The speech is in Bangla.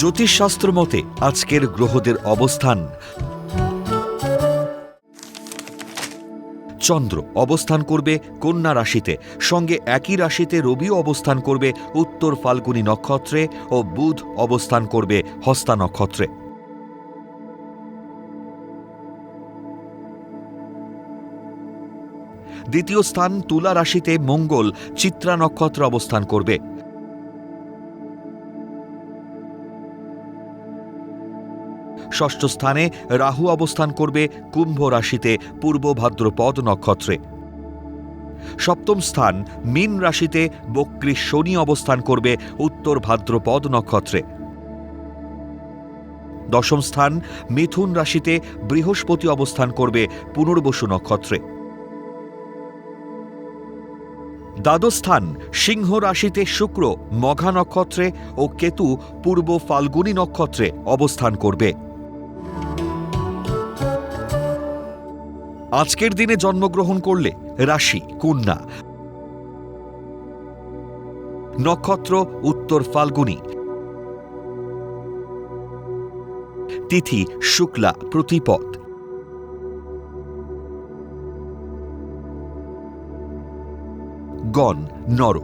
জ্যোতিষশাস্ত্র মতে আজকের গ্রহদের অবস্থান। চন্দ্র অবস্থান করবে কন্যা রাশিতে, সঙ্গে একই রাশিতে রবিও অবস্থান করবে উত্তর ফাল্গুনী নক্ষত্রে ও বুধ অবস্থান করবে হস্তা নক্ষত্রে। দ্বিতীয় স্থান তুলা রাশিতে মঙ্গল, চিত্রা নক্ষত্র অবস্থান করবে। ষষ্ঠ স্থানে রাহু অবস্থান করবে কুম্ভ রাশিতে, পূর্ব ভাদ্রপদ নক্ষত্রে। সপ্তম স্থান, মীন রাশিতে বক্রী শনি অবস্থান করবে উত্তর ভাদ্রপদ নক্ষত্রে। দশম স্থান, মিথুন রাশিতে বৃহস্পতি অবস্থান করবে পুনর্বসু নক্ষত্রে। দ্বাদশ স্থান, সিংহ রাশিতে শুক্র, মঘা নক্ষত্রে ও কেতু, পূর্ব ফাল্গুনী নক্ষত্রে অবস্থান করবে। আজকের দিনে জন্মগ্রহণ করলে রাশি কন্যা। নক্ষত্র উত্তর ফাল্গুনী। তিথি শুক্লা প্রতিপদ। গণ নর